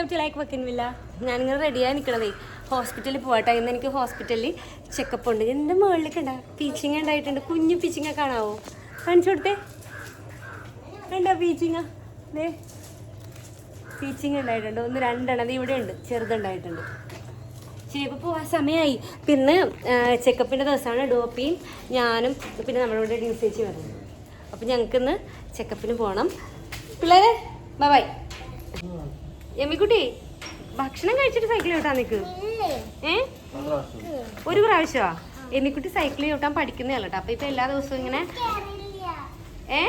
Welcome to like വെക്കുന്നില്ല ഞാനിങ്ങനെ റെഡിയായി നിൽക്കണതേ ഹോസ്പിറ്റലിൽ പോകട്ടെ ഇന്ന് എനിക്ക് ഹോസ്പിറ്റലിൽ ചെക്കപ്പ് ഉണ്ട്. എന്റെ മുകളിലേക്ക് ഉണ്ടാ? പീച്ചിങ് ഉണ്ടായിട്ടുണ്ട്. കുഞ്ഞു പീച്ചിങ്ങ കാണാവോ? കാണിച്ചു കൊടുത്തേ. വേണ്ട പീച്ചിങ്ങ ദേ. പീച്ചിങ് ഉണ്ടായിട്ടുണ്ട്. ഒന്ന് രണ്ടെണ്ണം ഇവിടെ ഉണ്ട്. ചെറുതുണ്ടായിട്ടുണ്ട് ശരി പോകാൻ സമയമായി പിന്നെ ചെക്കപ്പിന്റെ ദിവസമാണ് ഡോപ്പിയും ഞാനും പിന്നെ നമ്മുടെ ഇവിടെ ഡിസേച്ച് വരുന്നത് അപ്പോൾ ഞങ്ങൾക്കിന്ന് ചെക്കപ്പിന് പോകണം പിള്ളേരെ ബൈ ബൈ എമ്മിക്കുട്ടി ഭക്ഷണം കഴിച്ചിട്ട് സൈക്കിൾ ചവിട്ടാൻ നിക്ക്. ഏ? ഒരു പ്രാവശ്യമാ എമ്മിക്കുട്ടി സൈക്കിൾ ചവിട്ടാൻ പഠിക്കുന്നതല്ല കേട്ടോ അപ്പൊ ഇപ്പൊ എല്ലാ ദിവസവും ഇങ്ങനെ ഏ?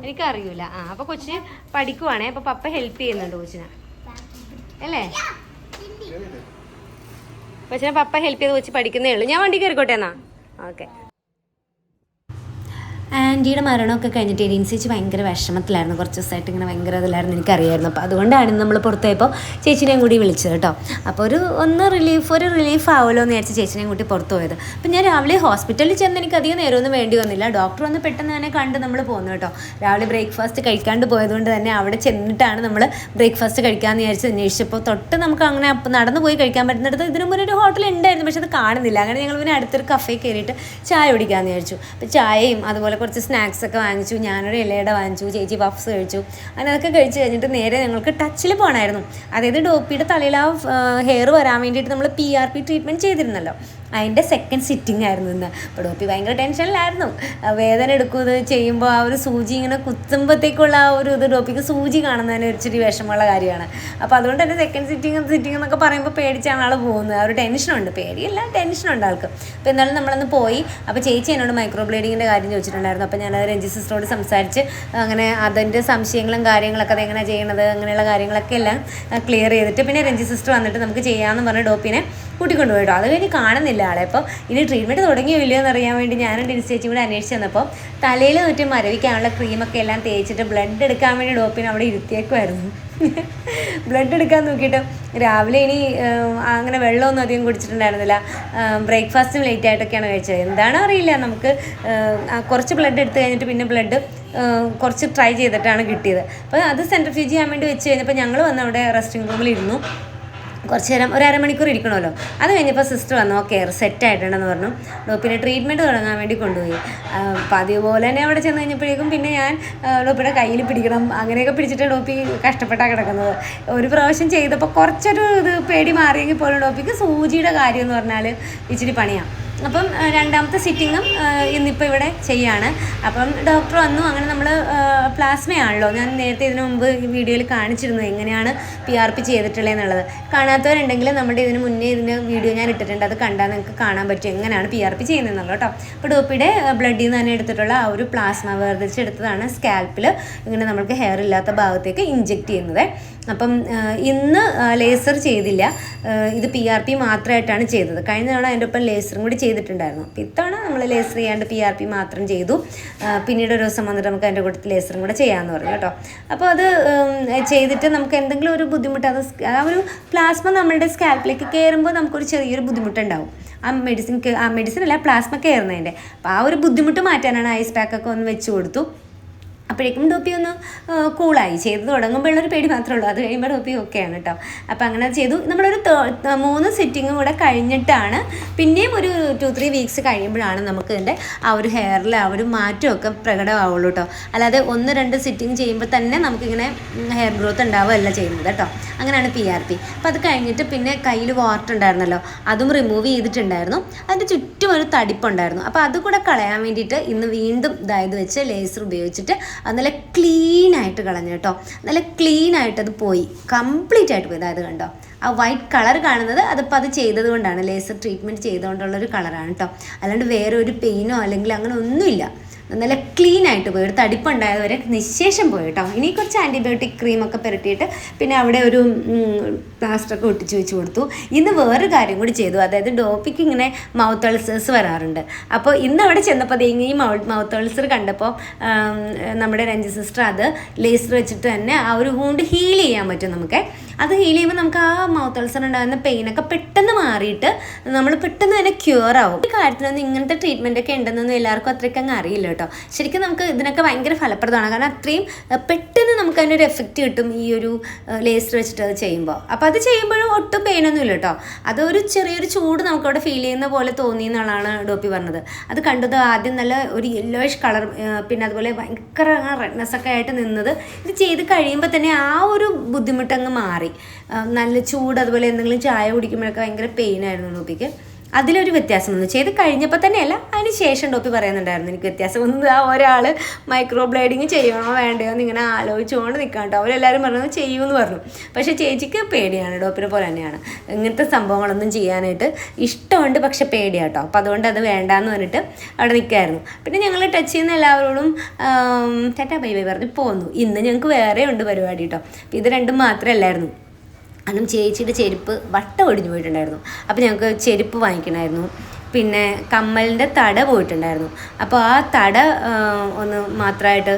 എനിക്കറിയൂല. ആ അപ്പൊ കൊച്ച് പഠിക്കുവാണേ. അപ്പൊ പപ്പ ഹെൽപ്പ് ചെയ്യുന്നുണ്ട് കൊച്ചിനെ. അല്ലേ? കൊച്ചിനെ പപ്പ ഹെൽപ്പ് ചെയ്ത് കൊച്ചി പഠിക്കുന്നേ ഉള്ളൂ. ഞാൻ വണ്ടി കയറിക്കോട്ടെ എന്നാ? ഓക്കെ. ആന്റിയുടെ മരണമൊക്കെ കഴിഞ്ഞിട്ട് എരിൻസിച്ച് ഭയങ്കര വിഷമത്തിലായിരുന്നു. കുറച്ച് ദിവസമായിട്ട് ഇങ്ങനെ ഭയങ്കര ഇതിലായിരുന്നു എനിക്കറിയായിരുന്നു. അപ്പോൾ അതുകൊണ്ടാണ് നമ്മൾ പുറത്തായപ്പോൾ ചേച്ചിനെയും കൂടി വിളിച്ചത് കേട്ടോ. അപ്പോൾ ഒരു ഒന്ന് റിലീഫ് ഒരു റിലീഫ് ആവുമല്ലോ എന്ന് വിചാരിച്ച് ചേച്ചിനെയും കൂട്ടി പുറത്ത് പോയത്. അപ്പം ഞാൻ രാവിലെ ഹോസ്പിറ്റലിൽ ചെന്ന് എനിക്ക് അധികം നേരമൊന്നും വേണ്ടി വന്നില്ല. ഡോക്ടർ ഒന്ന് പെട്ടെന്ന് തന്നെ കണ്ട് നമ്മൾ പോകുന്നു കേട്ടോ. രാവിലെ ബ്രേക്ക്ഫാസ്റ്റ് കഴിക്കാണ്ട് പോയതുകൊണ്ട് തന്നെ അവിടെ ചെന്നിട്ടാണ് നമ്മൾ ബ്രേക്ക്ഫാസ്റ്റ് കഴിക്കാമെന്ന് വിചാരിച്ച് അന്വേഷിച്ചപ്പോൾ തൊട്ട് നമുക്ക് അങ്ങനെ നടന്നു പോയി കഴിക്കാൻ പറ്റുന്നിടത്ത് ഇതിനു മുന്നേ ഒരു ഹോട്ടൽ ഉണ്ടായിരുന്നു പക്ഷെ അത് കാണുന്നില്ല. അങ്ങനെ ഞങ്ങൾ പിന്നെ അടുത്തൊരു കഫേ കയറിയിട്ട് ചായ കുടിക്കാമെന്ന് വിചാരിച്ചു. അപ്പോൾ ചായയും അതുപോലെ കുറച്ച് സ്നാക്സ് ഒക്കെ വാങ്ങിച്ചു ഞാനൊരു ഇലയുടെ വാങ്ങിച്ചു ചേച്ചി പഫ്സ് കഴിച്ചു. അങ്ങനെ അതൊക്കെ കഴിച്ച് കഴിഞ്ഞിട്ട് നേരെ ഞങ്ങൾക്ക് ടച്ചിൽ പോകണമായിരുന്നു അതായത് ഡോപ്പിയുടെ തലയിൽ ആ ഹെയർ വരാൻ വേണ്ടിയിട്ട് നമ്മൾ പി ആർ പി ട്രീറ്റ്മെന്റ് ചെയ്തിരുന്നല്ലോ. അതിന്റെ സെക്കൻഡ് സിറ്റിംഗ് ആയിരുന്നു ഇന്ന്. അപ്പോൾ ഡോപ്പി ഭയങ്കര ടെൻഷനിലായിരുന്നു വേദന എടുക്കുന്നത് ചെയ്യുമ്പോൾ ആ ഒരു സൂചി ഇങ്ങനെ കുത്തുമ്പോഴത്തേക്കുള്ള ആ ഒരു ഇത് ഡോപ്പിക്ക് സൂചി കാണുന്നതിന് ഒരിച്ചിരി വിഷമമുള്ള കാര്യമാണ്. അപ്പോൾ അതുകൊണ്ട് തന്നെ സെക്കൻഡ് സിറ്റിംഗ് സിറ്റിംഗ് എന്നൊക്കെ പറയുമ്പോൾ പേടിച്ചാണ് ആൾ പോകുന്നത്. ആ ഒരു ടെൻഷനുണ്ട് പേടിയല്ല ടെൻഷനുണ്ട് ആൾക്ക്. അപ്പോൾ എന്നാലും നമ്മളന്ന് പോയി. അപ്പോൾ ചേച്ചി എന്നോട് മൈക്രോ ബ്ലേഡിങ്ങിന്റെ കാര്യം ചോദിച്ചിട്ടുണ്ടായിരുന്നു. അപ്പോൾ ഞാനത് രഞ്ജി സിസ്റ്ററോട് സംസാരിച്ച് അങ്ങനെ അതിന്റെ സംശയങ്ങളും കാര്യങ്ങളൊക്കെ അത് എങ്ങനെ ചെയ്യണത് അങ്ങനെയുള്ള കാര്യങ്ങളൊക്കെ എല്ലാം ക്ലിയർ ചെയ്തിട്ട് പിന്നെ രഞ്ജി സിസ്റ്റർ വന്നിട്ട് നമുക്ക് ചെയ്യാമെന്ന് പറഞ്ഞ് ഡോപ്പിനെ കൂട്ടിക്കൊണ്ടുപോയിട്ടോ അത് കഴിഞ്ഞ് കാണുന്നില്ല. ആളെ. അപ്പോൾ ഇനി ട്രീറ്റ്മെന്റ് തുടങ്ങിയോ ഇല്ലയോ എന്ന് അറിയാൻ വേണ്ടി ഞാനും ഡിൻസ് ചേച്ചി കൂടെ അന്വേഷിച്ച് വന്നപ്പോൾ തലയിൽ മറ്റേ മരവിക്കാനുള്ള ക്രീമൊക്കെ എല്ലാം തേച്ചിട്ട് ബ്ലഡ് എടുക്കാൻ വേണ്ടി ഡോപ്പിന് അവിടെ ഇരുത്തിയേക്കുമായിരുന്നു ബ്ലഡ് എടുക്കാൻ നോക്കിയിട്ട് രാവിലെ ഇനി അങ്ങനെ വെള്ളമൊന്നും അധികം കുടിച്ചിട്ടുണ്ടായിരുന്നില്ല. ബ്രേക്ക്ഫാസ്റ്റും ലേറ്റ് ആയിട്ടൊക്കെയാണ് കഴിച്ചത്. എന്താണോ അറിയില്ല. നമുക്ക് കുറച്ച് ബ്ലഡ് എടുത്തു കഴിഞ്ഞിട്ട് പിന്നെ ബ്ലഡ് കുറച്ച് ട്രൈ ചെയ്തിട്ടാണ് കിട്ടിയത്. അപ്പോൾ അത് സെൻട്രിഫ്യൂജ് ചെയ്യാൻ വേണ്ടി വെച്ച് കഴിഞ്ഞപ്പോൾ ഞങ്ങൾ വന്ന് അവിടെ റെസ്റ്റിംഗ് റൂമിൽ ഇരുന്നു. കുറച്ച് നേരം ഒരു അരമണിക്കൂർ ഇരിക്കണമല്ലോ. അത് കഴിഞ്ഞപ്പോൾ സിസ്റ്റർ വന്നു ഓക്കെ സെറ്റ് ആയിട്ടുണ്ടെന്ന് പറഞ്ഞു. ലോപ്പിനെ ട്രീറ്റ്മെന്റ് തുടങ്ങാൻ വേണ്ടി കൊണ്ടുപോയി. അപ്പം അതുപോലെ തന്നെ അവിടെ ചെന്ന് കഴിഞ്ഞപ്പോഴേക്കും പിന്നെ ഞാൻ ലോപ്പിയുടെ കയ്യിൽ പിടിക്കണം അങ്ങനെയൊക്കെ പിടിച്ചിട്ട് ലോപ്പി കഷ്ടപ്പെട്ടാണ് കിടക്കുന്നത്. ഒരു പ്രാവശ്യം ചെയ്തപ്പോൾ കുറച്ചൊരു ഇത് പേടി മാറിയെങ്കിൽ പോലും ലോപ്പിക്ക് സൂചിയുടെ കാര്യം എന്ന് പറഞ്ഞാൽ ഇച്ചിരി പണിയാണ് അപ്പം രണ്ടാമത്തെ സിറ്റിങ്ങും ഇന്നിപ്പോൾ ഇവിടെ ചെയ്യാണ്. അപ്പം ഡോക്ടർ വന്നു. അങ്ങനെ നമ്മൾ പ്ലാസ്മയാണല്ലോ ഞാൻ നേരത്തെ ഇതിനു മുമ്പ് വീഡിയോയിൽ കാണിച്ചിരുന്നു എങ്ങനെയാണ് പി ആർ പി ചെയ്തിട്ടുള്ളത് എന്നുള്ളത് കാണാത്തവരുണ്ടെങ്കിൽ നമ്മുടെ ഇതിന് മുന്നേ ഇതിന്റെ വീഡിയോ ഞാൻ ഇട്ടിട്ടുണ്ട്. അത് കണ്ടാൽ നിങ്ങൾക്ക് കാണാൻ പറ്റും എങ്ങനെയാണ് പി ആർ പി ചെയ്യുന്നതെന്നുള്ളത് കേട്ടോ. അപ്പോൾ ഡോപ്പിയുടെ ബ്ലഡിൽ നിന്ന് തന്നെ എടുത്തിട്ടുള്ള ആ ഒരു പ്ലാസ്മ വേർതിരിച്ചെടുത്തതാണ് സ്കാൽപ്പിൽ ഇങ്ങനെ നമുക്ക് ഹെയർ ഇല്ലാത്ത ഭാഗത്തേക്ക് ഇഞ്ചെക്ട് ചെയ്യുന്നത്. അപ്പം ഇന്ന് ലേസർ ചെയ്തില്ല. ഇത് പി ആർ പി മാത്രമായിട്ടാണ് ചെയ്തത്. കഴിഞ്ഞ തവണ അതിന്റെ ഒപ്പം ലേസറും കൂടി ചെയ്തിട്ടുണ്ടായിരുന്നു. അപ്പം ഇത്തവണ നമ്മൾ ലേസർ ചെയ്യാണ്ട് പി ആർ പി മാത്രം ചെയ്തു. പിന്നീട് ഒരു ദിവസം വന്നിട്ട് നമുക്ക് അതിന്റെ കൂട്ടത്തിൽ ലേസറും കൂടെ ചെയ്യാമെന്ന് പറഞ്ഞു കേട്ടോ. അപ്പോൾ അത് ചെയ്തിട്ട് നമുക്ക് എന്തെങ്കിലും ഒരു ബുദ്ധിമുട്ട് അത് ആ ഒരു പ്ലാസ്മ നമ്മളുടെ സ്കാൽപ്പിലേക്ക് കയറുമ്പോൾ നമുക്കൊരു ചെറിയൊരു ബുദ്ധിമുട്ടുണ്ടാവും. ആ മെഡിസിൻ ആ മെഡിസിൻ അല്ല പ്ലാസ്മ കയറുന്നതിന്റെ അപ്പോൾ ആ ഒരു ബുദ്ധിമുട്ട് മാറ്റാനാണ് ഐസ് പാക്കൊക്കെ ഒന്ന് വെച്ച് കൊടുത്തു. അപ്പോഴേക്കും ഡോപ്പി ഒന്ന് കൂളായി ചെയ്ത് തുടങ്ങുമ്പോൾ ഉള്ളൊരു പേടി മാത്രമേ ഉള്ളൂ. അത് കഴിയുമ്പോൾ ഡോപ്പി ആണ് കേട്ടോ അപ്പോൾ അങ്ങനെ ചെയ്തു. നമ്മളൊരു മൂന്ന് സിറ്റിങ്ങും കൂടെ കഴിഞ്ഞിട്ടാണ് പിന്നെയും ഒരു ടു ത്രീ വീക്സ് കഴിയുമ്പോഴാണ് നമുക്ക് ഇതിന്റെ ആ ഒരു ഹെയറിൽ ആ ഒരു മാറ്റമൊക്കെ പ്രകടമാവുള്ളൂ കേട്ടോ അല്ലാതെ ഒന്ന് രണ്ട് സിറ്റിങ് ചെയ്യുമ്പോൾ തന്നെ നമുക്കിങ്ങനെ ഹെയർ ഗ്രോത്ത് ഉണ്ടാവുകയല്ല ചെയ്യുന്നത് കേട്ടോ അങ്ങനെയാണ് പി ആർ പി അപ്പോൾ അത് കഴിഞ്ഞിട്ട് പിന്നെ കയ്യിൽ വാർട്ട് ഉണ്ടായിരുന്നല്ലോ അതും റിമൂവ് ചെയ്തിട്ടുണ്ടായിരുന്നു. അതിന്റെ ചുറ്റും ഒരു തടിപ്പുണ്ടായിരുന്നു. അപ്പോൾ അതുകൂടെ കളയാൻ വേണ്ടിയിട്ട് ഇന്ന് വീണ്ടും ഇതായത് വെച്ച് ലേസർ ഉപയോഗിച്ചിട്ട് അത് നല്ല ക്ലീൻ ആയിട്ട് കളഞ്ഞു കേട്ടോ. നല്ല ക്ലീൻ ആയിട്ട് അത് പോയി. കംപ്ലീറ്റ് ആയിട്ട് പോയി. അതായത് കണ്ടോ. ആ വൈറ്റ് കളർ കാണുന്നത് അതിപ്പോൾ അത് ചെയ്തത് കൊണ്ടാണ്. ലേസർ ട്രീറ്റ്മെന്റ് ചെയ്തുകൊണ്ടുള്ള ഒരു കളറാണ് കേട്ടോ അല്ലാണ്ട് വേറെ ഒരു പെയിനോ അല്ലെങ്കിൽ അങ്ങനെ ഒന്നുമില്ല. നല്ല ക്ലീൻ ആയിട്ട് പോയി. ഒരു തടിപ്പുണ്ടായതുവരെ നിശേഷം പോയി കേട്ടോ ഇനി കുറച്ച് ആന്റിബയോട്ടിക് ക്രീമൊക്കെ പുരട്ടിയിട്ട് പിന്നെ അവിടെ ഒരു പ്ലാസ്റ്ററൊക്കെ ഒട്ടിച്ച് വെച്ച് കൊടുത്തു. ഇന്ന് വേറൊരു കാര്യം കൂടി ചെയ്തു. അതായത് ഡോപ്പിക്ക് ഇങ്ങനെ മൗത്ത് അൾസേഴ്സ് വരാറുണ്ട്. അപ്പോൾ ഇന്ന് അവിടെ ചെന്നപ്പോൾ ഈ മൗത്ത് അൾസർ കണ്ടപ്പോൾ നമ്മുടെ രഞ്ജി സിസ്റ്റർ അത് ലേസർ വെച്ചിട്ട് തന്നെ ആ ഒരു വൂണ്ട് ഹീൽ ചെയ്യാൻ പറ്റും നമുക്ക്. അത് ഹീൽ ചെയ്യുമ്പോൾ നമുക്ക് ആ മൗത്ത് അൾസർ ഉണ്ടാകുന്ന പെയിനൊക്കെ പെട്ടെന്ന് മാറിയിട്ട് നമ്മൾ പെട്ടെന്ന് തന്നെ ക്യൂർ ആവും. ഈ കാര്യത്തിനൊന്നും ഇങ്ങനത്തെ ട്രീറ്റ്മെന്റ് ഒക്കെ ഉണ്ടെന്നൊന്നും എല്ലാവർക്കും അത്രയ്ക്ക് അങ്ങ് അറിയില്ല കേട്ടോ. ശരിക്കും നമുക്ക് ഇതിനൊക്കെ ഭയങ്കര ഫലപ്രദമാണ്. കാരണം അത്രയും പെട്ടെന്ന് നമുക്ക് അതിനൊരു എഫക്റ്റ് കിട്ടും ഈ ഒരു ലേസർ വെച്ചിട്ട് അത് ചെയ്യുമ്പോൾ അപ്പോൾ അത് ചെയ്യുമ്പോഴും ഒട്ടും പെയിനൊന്നും ഇല്ല കേട്ടോ. അതൊരു ചെറിയൊരു ചൂട് നമുക്കവിടെ ഫീൽ ചെയ്യുന്ന പോലെ തോന്നി എന്നുള്ളതാണ് ഡോപ്പി പറഞ്ഞത്. അത് കണ്ടത് ആദ്യം നല്ല ഒരു യെല്ലോയിഷ് കളർ പിന്നെ അതുപോലെ ഭയങ്കര റെഡ്നെസ് ഒക്കെ ആയിട്ട് നിന്നത്. ഇത് ചെയ്ത് കഴിയുമ്പോൾ തന്നെ ആ ഒരു ബുദ്ധിമുട്ടങ്ങ് മാറി. ആ, നല്ല ചൂട് അതുപോലെ എന്തെങ്കിലും ചായ കുടിക്കുമ്പോഴൊക്കെ ഭയങ്കര പെയിൻ ആയിരുന്നു ഡോപ്പിക്ക് അതിലൊരു വ്യത്യാസം വന്നു. ചെയ്ത് കഴിഞ്ഞപ്പോൾ തന്നെയല്ല അതിന് ശേഷം ടോപ്പി പറയുന്നുണ്ടായിരുന്നു എനിക്ക് വ്യത്യാസം വന്നത് ആ ഒരാൾ മൈക്രോ ബ്ലേഡിങ് ചെയ്യണോ വേണ്ടയോ എന്ന് ഇങ്ങനെ ആലോചിച്ചുകൊണ്ട് നിൽക്കാം കേട്ടോ. അവരെല്ലാവരും പറഞ്ഞത് ചെയ്യുമെന്ന് പറഞ്ഞു. പക്ഷേ ചേച്ചിക്ക് പേടിയാണ് ഡോപ്പിനെ പോലെ തന്നെയാണ്. ഇങ്ങനത്തെ സംഭവങ്ങളൊന്നും ചെയ്യാനായിട്ട് ഇഷ്ടമുണ്ട് പക്ഷെ പേടിയാട്ടോ അപ്പോൾ അതുകൊണ്ട് അത് വേണ്ടാന്ന് പറഞ്ഞിട്ട് അവിടെ നിൽക്കായിരുന്നു പിന്നെ ഞങ്ങൾ ടച്ച് ചെയ്യുന്ന എല്ലാവരോടും ടാറ്റാ ബൈ ബൈ പറഞ്ഞ് പോന്നു. ഇന്ന് ഞങ്ങൾക്ക് വേറെ ഉണ്ട് പരിപാടി കേട്ടോ. ഇത് രണ്ടും മാത്രമല്ലായിരുന്നു അന്നും ചേച്ചിയുടെ ചെരുപ്പ് വട്ടം ഒടിഞ്ഞു പോയിട്ടുണ്ടായിരുന്നു. അപ്പോൾ ഞങ്ങൾക്ക് ചെരുപ്പ് വാങ്ങിക്കണമായിരുന്നു. പിന്നെ കമ്മലിന്റെ തട പോയിട്ടുണ്ടായിരുന്നു. അപ്പോൾ ആ തട ഒന്ന് മാത്രമായിട്ട്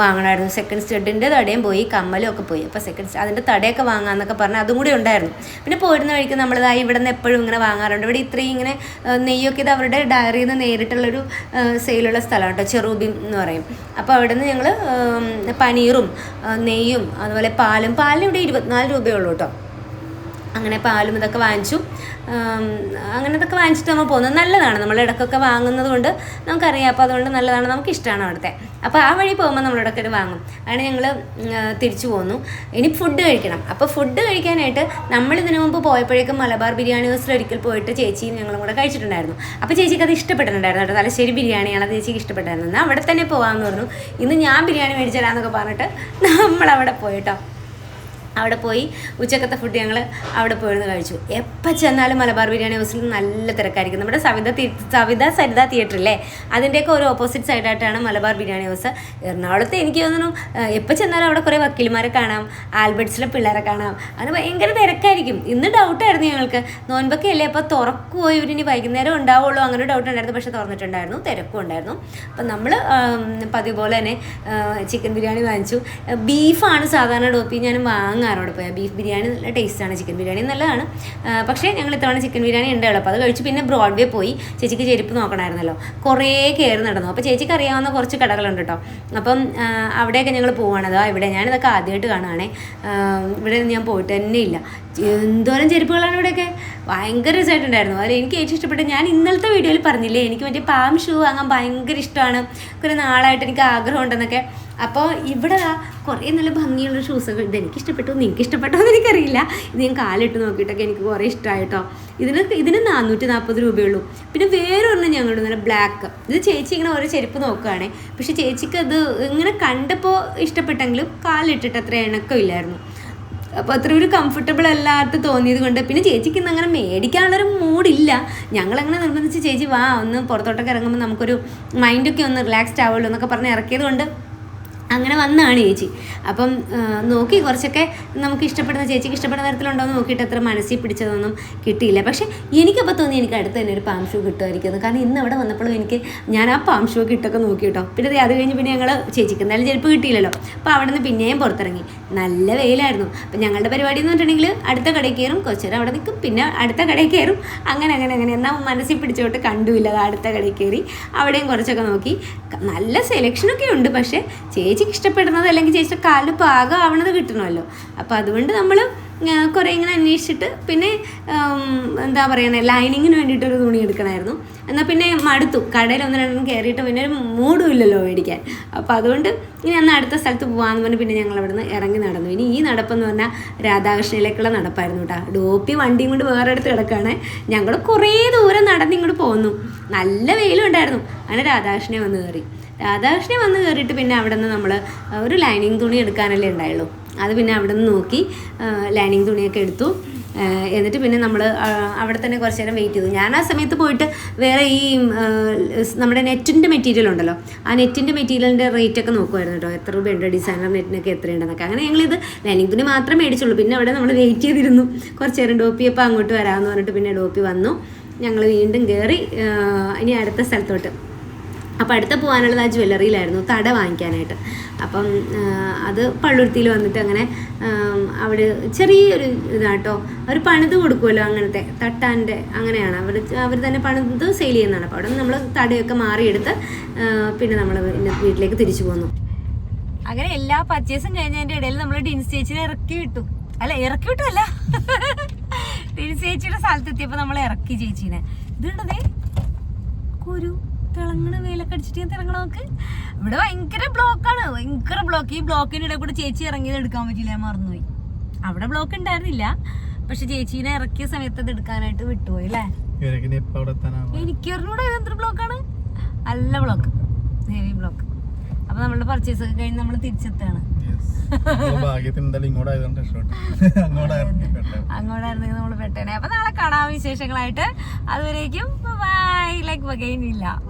വാങ്ങണമായിരുന്നു. സെക്കൻഡ് സ്റ്റഡിന്റെ തടയും പോയി കമ്മലും ഒക്കെ പോയി. അപ്പോൾ സെക്കൻഡ് അതിന്റെ തടയൊക്കെ വാങ്ങാമെന്നൊക്കെ പറഞ്ഞാൽ അതും കൂടി ഉണ്ടായിരുന്നു. പിന്നെ പോരുന്ന വഴിക്ക് നമ്മളിതായി ഇവിടെ നിന്ന് എപ്പോഴും ഇങ്ങനെ വാങ്ങാറുണ്ട്. ഇവിടെ ഇത്രയും ഇങ്ങനെ നെയ്യൊക്കെ ഇത് അവരുടെ ഡയറിയിൽ നിന്ന് നേരിട്ടുള്ളൊരു സെയിലുള്ള സ്ഥലമാണ് കേട്ടോ ചെറൂബി എന്ന് പറയും. അപ്പോൾ അവിടെ നിന്ന് ഞങ്ങൾ പനീറും നെയ്യും അതുപോലെ പാലും പാലിന് ഇവിടെ ഇരുപത്തിനാല് രൂപയേ ഉള്ളൂ കേട്ടോ. അങ്ങനെ പാലും ഇതൊക്കെ വാങ്ങിച്ചു. അങ്ങനെ ഇതൊക്കെ വാങ്ങിച്ചിട്ട് നമ്മൾ പോകുന്നത് നല്ലതാണ്. നമ്മൾ ഇടയ്ക്കൊക്കെ വാങ്ങുന്നത് കൊണ്ട് നമുക്കറിയാം. അപ്പോൾ അതുകൊണ്ട് നല്ലതാണ്. നമുക്ക് ഇഷ്ടമാണ് അവിടുത്തെ. അപ്പോൾ ആ വഴി പോകുമ്പോൾ നമ്മൾ ഇടയ്ക്കൊക്കെ വാങ്ങും. അങ്ങനെ ഞങ്ങൾ തിരിച്ചു പോന്നു. ഇനി ഫുഡ് കഴിക്കണം. അപ്പോൾ ഫുഡ് കഴിക്കാനായിട്ട് നമ്മൾ ഇതിനു മുമ്പ് പോയപ്പോഴേക്കും മലബാർ ബിരിയാണി ഹൗസിൽ ഒരിക്കൽ പോയിട്ട് ചേച്ചിയും ഞങ്ങളും കൂടെ കഴിച്ചിട്ടുണ്ടായിരുന്നു. അപ്പോൾ ചേച്ചിക്ക് അത് ഇഷ്ടപ്പെട്ടിട്ടുണ്ടായിരുന്നു കേട്ടോ. തലശ്ശേരി ബിരിയാണിയാണ് അത് ചേച്ചിക്ക് ഇഷ്ടപ്പെട്ടായിരുന്നു എന്നാൽ അവിടെ തന്നെ പോകാമെന്ന് പറഞ്ഞു. ഇന്ന് ഞാൻ ബിരിയാണി മേടിച്ചു തരാമെന്നൊക്കെ പറഞ്ഞിട്ട് നമ്മളവിടെ പോയിട്ടോ അവിടെ പോയി ഉച്ചക്കത്തെ ഫുഡ് ഞങ്ങൾ അവിടെ പോയിരുന്ന് കഴിച്ചു. എപ്പോൾ ചെന്നാലും മലബാർ ബിരിയാണി ഹൗസിൽ നല്ല തിരക്കായിരിക്കും. നമ്മുടെ സവിത സവിത സരിത തിയേറ്റർ അല്ലേ അതിന്റെയൊക്കെ ഒരു ഓപ്പോസിറ്റ് സൈഡായിട്ടാണ് മലബാർ ബിരിയാണി ഹൗസ് എറണാകുളത്ത് എനിക്ക് തോന്നുന്നു എപ്പോൾ ചെന്നാലും അവിടെ കുറേ വക്കീൽമാരെ കാണാം ആൽബർട്ട്സിലെ പിള്ളേരെ കാണാം. അത് ഭയങ്കര തിരക്കായിരിക്കും. ഇന്ന് ഡൗട്ടായിരുന്നു ഞങ്ങൾക്ക്. നോൻപൊക്കെ അല്ലേ അപ്പോൾ തുറക്കുമോ ഇവരിനി വൈകുന്നേരം ഉണ്ടാവുള്ളൂ? അങ്ങനെ ഡൗട്ട് ഉണ്ടായിരുന്നു. പക്ഷേ തുറന്നിട്ടുണ്ടായിരുന്നു. തിരക്കും ഉണ്ടായിരുന്നു. അപ്പം നമ്മൾ പതിവ് പോലെ തന്നെ ചിക്കൻ ബിരിയാണി വാങ്ങിച്ചു. ബീഫാണ് സാധാരണ ഡോപ്പി ഞാൻ വാങ്ങാറ് അവിടെ പോയ? ബീഫ് ബിരിയാണി നല്ല ടേസ്റ്റാണ് ചിക്കൻ ബിരിയാണി നല്ലതാണ്. പക്ഷേ ഞങ്ങൾ ഇത്തവണ ചിക്കൻ ബിരിയാണി ഉണ്ട് അപ്പോൾ അത് കഴിച്ച് പിന്നെ ബ്രോഡ്വേ പോയി. ചേച്ചിക്ക് ചെരുപ്പ് നോക്കണമായിരുന്നല്ലോ കുറേ കയറി നടന്നു. അപ്പോൾ ചേച്ചിക്ക് അറിയാവുന്ന കുറച്ച് കടകളുണ്ട് കേട്ടോ. അപ്പം അവിടെയൊക്കെ ഞങ്ങൾ പോവാണ്. അതാ ഇവിടെ. ഞാനിതൊക്കെ ആദ്യമായിട്ട് കാണുകയാണേ ഇവിടെ ഞാൻ പോയിട്ട് തന്നെ ഇല്ല. എന്തോരം ചെരുപ്പുകളാണ് ഇവിടെയൊക്കെ. ഭയങ്കര രസമായിട്ടുണ്ടായിരുന്നു അതിൽ എനിക്ക് ഏറ്റവും ഇഷ്ടപ്പെട്ട ഞാൻ ഇന്നലത്തെ വീഡിയോയിൽ പറഞ്ഞില്ലേ എനിക്ക് മറ്റേ പാം ഷൂ വാങ്ങാൻ ഭയങ്കര ഇഷ്ടമാണ്. കുറേ നാളായിട്ട് എനിക്ക് ആഗ്രഹം ഉണ്ടെന്നൊക്കെ അപ്പോൾ ഇവിടെ കുറേ നല്ല ഭംഗിയുള്ള ഷൂസൊക്കെ ഇത് എനിക്ക് ഇഷ്ടപ്പെട്ടു നിങ്ങൾക്ക് ഇഷ്ടപ്പെട്ടോ എന്ന് എനിക്കറിയില്ല. ഇത് ഞാൻ കാലിട്ട് നോക്കിയിട്ടൊക്കെ എനിക്ക് കുറേ ഇഷ്ടമായിട്ടോ ഇതിന് ഇതിന് നാനൂറ്റി നാൽപ്പത് രൂപയുള്ളൂ പിന്നെ വേറെ ഒന്ന് ഞങ്ങളുടെ നല്ല ബ്ലാക്ക് ഇത് ചേച്ചി ഇങ്ങനെ ഓരോ ചെരുപ്പ് നോക്കുകയാണേ പക്ഷേ ചേച്ചിക്ക് അത് ഇങ്ങനെ കണ്ടപ്പോൾ ഇഷ്ടപ്പെട്ടെങ്കിലും കാലിട്ടിട്ട് അത്ര ഇണക്കമില്ലായിരുന്നു. അപ്പോൾ അത്ര ഒരു കംഫർട്ടബിൾ അല്ലാത്ത തോന്നിയത് കൊണ്ട് പിന്നെ ചേച്ചിക്ക് ഇന്ന് അങ്ങനെ മേടിക്കാനുള്ളൊരു മൂഡില്ല ഞങ്ങളങ്ങനെ നിർബന്ധിച്ച് ചേച്ചി വാ ഒന്ന് പുറത്തോട്ടൊക്കെ ഇറങ്ങുമ്പോൾ നമുക്കൊരു മൈൻഡൊക്കെ ഒന്ന് റിലാക്സ്ഡ് ആവുള്ളൂ എന്നൊക്കെ പറഞ്ഞ് ഇറക്കിയത് കൊണ്ട് അങ്ങനെ വന്നാണ് ചേച്ചി. അപ്പം നോക്കി കുറച്ചൊക്കെ നമുക്ക് ഇഷ്ടപ്പെടുന്ന ചേച്ചിക്ക് ഇഷ്ടപ്പെടുന്ന തരത്തിലുണ്ടോ എന്ന് നോക്കിയിട്ട് അത്ര മനസ്സിൽ പിടിച്ചതൊന്നും കിട്ടിയില്ല. പക്ഷേ എനിക്കപ്പോൾ തോന്നി എനിക്ക് അടുത്ത് തന്നെ ഒരു പാം ഷൂ കിട്ടുമായിരിക്കും കാരണം ഇന്ന് അവിടെ വന്നപ്പോഴും എനിക്ക് ഞാൻ ആ പാം ഷൂ കിട്ടൊക്കെ നോക്കി കേട്ടോ. പിന്നെ അത് കഴിഞ്ഞ് പിന്നെ ഞങ്ങൾ ചേച്ചിക്ക് എന്തായാലും ചിലപ്പോൾ കിട്ടിയില്ലല്ലോ. അപ്പോൾ അവിടെ നിന്ന് പിന്നെയും പുറത്തിറങ്ങി. നല്ല വെയിലായിരുന്നു. അപ്പം ഞങ്ങളുടെ പരിപാടി എന്ന് പറഞ്ഞിട്ടുണ്ടെങ്കിൽ അടുത്ത കടയിൽ കയറും കുറച്ച് നേരം അവിടെ നിൽക്കും. പിന്നെ അടുത്ത കടയിൽ കയറും. അങ്ങനെ അങ്ങനെ അങ്ങനെ. എന്നാൽ മനസ്സിൽ പിടിച്ചോട്ട് കണ്ടുമില്ല. അടുത്ത കടയിൽ കയറി അവിടെയും കുറച്ചൊക്കെ നോക്കി. നല്ല സെലക്ഷനൊക്കെ ഉണ്ട്. പക്ഷേ ചേച്ചിക്ക് ഇഷ്ടപ്പെടുന്നത് അല്ലെങ്കിൽ ചേച്ചിയുടെ കാലിൽ പാകം ആവണത് കിട്ടണമല്ലോ. അപ്പോൾ അതുകൊണ്ട് നമ്മൾ കുറേ ഇങ്ങനെ അന്വേഷിച്ചിട്ട് പിന്നെ എന്താ പറയുന്നത് ലൈനിങ്ങിന് വേണ്ടിയിട്ടൊരു തുണി എടുക്കണമായിരുന്നു എന്നാൽ പിന്നെ മടുത്തു. കടയിൽ ഒന്ന് രണ്ടും കയറിയിട്ട് പിന്നെ ഒരു മൂടും ഇല്ലല്ലോ മേടിക്കാൻ. അപ്പോൾ അതുകൊണ്ട് ഇനി അന്ന് അടുത്ത സ്ഥലത്ത് പോകാമെന്ന് പറഞ്ഞ് പിന്നെ ഞങ്ങൾ അവിടെ നിന്ന് ഇറങ്ങി നടന്നു. ഇനി ഈ നടപ്പെന്ന് പറഞ്ഞാൽ രാധാകൃഷ്ണയിലേക്കുള്ള നടപ്പായിരുന്നു കേട്ടോ ഡോപ്പി വണ്ടിയും കൊണ്ട് വേറെ അടുത്ത് കിടക്കുകയാണ് ഞങ്ങൾ കുറേ ദൂരം നടന്ന് ഇങ്ങോട്ട് പോന്നു. നല്ല വെയിലുണ്ടായിരുന്നു. അങ്ങനെ രാധാകൃഷ്ണനെ വന്ന് കയറി. രാധാകൃഷ്ണനെ വന്ന് കയറിയിട്ട് പിന്നെ അവിടെ നിന്ന് നമ്മൾ ഒരു ലൈനിങ് തുണി എടുക്കാനല്ലേ ഉണ്ടായുള്ളൂ. അത് പിന്നെ അവിടെ നിന്ന് നോക്കി ലൈനിങ് തുണിയൊക്കെ എടുത്തു. എന്നിട്ട് പിന്നെ നമ്മൾ അവിടെ തന്നെ കുറച്ച് നേരം വെയിറ്റ് ചെയ്തു. ഞാൻ ആ സമയത്ത് പോയിട്ട് വേറെ ഈ നമ്മുടെ നെറ്റിന്റെ മെറ്റീരിയൽ ഉണ്ടല്ലോ. ആ നെറ്റിന്റെ മെറ്റീരിയലിന്റെ റേറ്റ് ഒക്കെ നോക്കുമായിരുന്നു കേട്ടോ. എത്ര രൂപയുണ്ട് ഡിസൈനർ നെറ്റിനൊക്കെ എത്രയുണ്ടെന്നൊക്കെ. അങ്ങനെ ഞങ്ങളിത് ലൈനിങ് തുണി മാത്രമേ മേടിച്ചുള്ളൂ. പിന്നെ അവിടെ നമ്മൾ വെയിറ്റ് ചെയ്തിരുന്നു. കുറച്ച് നേരം ഡോപ്പി അപ്പോൾ അങ്ങോട്ട് വരാമെന്ന് പറഞ്ഞിട്ട് പിന്നെ ഡോപ്പി വന്നു. ഞങ്ങൾ വീണ്ടും കയറി ഇനി അടുത്ത സ്ഥലത്തോട്ട്. അപ്പോൾ അടുത്ത പോകാനുള്ളത് ആ ജ്വല്ലറിയിലായിരുന്നു തട വാങ്ങിക്കാനായിട്ട്. അപ്പം അത് പള്ളുരുത്തിയിൽ വന്നിട്ട് അങ്ങനെ അവിടെ ചെറിയൊരു ഇതാട്ടോ അവർ പണിത് കൊടുക്കുമല്ലോ അങ്ങനത്തെ തട്ടാന്റെ അങ്ങനെയാണ്. അവർ അവർ തന്നെ പണിത് സെയിൽ ചെയ്യുന്നതാണ്. അപ്പോൾ അവിടെ നമ്മൾ തടയൊക്കെ മാറിയെടുത്ത് പിന്നെ നമ്മൾ വീട്ടിലേക്ക് തിരിച്ചു പോന്നു. അങ്ങനെ എല്ലാ പർച്ചേസും കഴിഞ്ഞതിന്റെ ഇടയിൽ നമ്മൾ ഡിൻസ് ഇറക്കി വിട്ടു. അല്ല ഇറക്കി വിട്ടു അല്ല. ഡിൻസ് ചേച്ചിയുടെ സ്ഥലത്തെത്തിയപ്പോൾ നമ്മൾ ഇറക്കി ചേച്ചീനെ. ഇതുണ്ടതേ കുരു. തിളങ്ങണ വെയിലൊക്കെ അടിച്ചിട്ട് ഞാൻ തിളങ്ങണ നോക്ക്. ഇവിടെ ഭയങ്കര ബ്ലോക്കാണ്. ഭയങ്കര ബ്ലോക്ക്. ഈ ബ്ലോക്കിന്റെ ഇടയിൽ കൂടെ ചേച്ചി ഇറങ്ങിയത് എടുക്കാൻ പറ്റില്ല ഞാൻ മറന്നുപോയി. അവിടെ ബ്ലോക്ക് ഉണ്ടായിരുന്നില്ല. പക്ഷെ ചേച്ചീനെ ഇറക്കിയ സമയത്ത് അത് എടുക്കാനായിട്ട് വിട്ടുപോയി അല്ലേ? ഇവരൊക്കെ ഇപ്പൊ അവിടെ എത്താനാവും. എനിക്ക് അറിഞ്ഞൂടെ എന്തൊരു ബ്ലോക്കാണ്? നല്ല ബ്ലോക്ക്. Heavy block. അപ്പൊ നമ്മളുടെ പർച്ചേസ് ഒക്കെ കഴിഞ്ഞ് നമ്മൾ തിരിച്ചെത്താണ് അങ്ങോട്ടായിരുന്നെങ്കിൽ നമ്മൾ പെട്ടേനെ. അപ്പൊ നാളെ കാണാം വിശേഷങ്ങളായിട്ട്. അതുവരേക്കും ലൈക്ക് വകയില്ല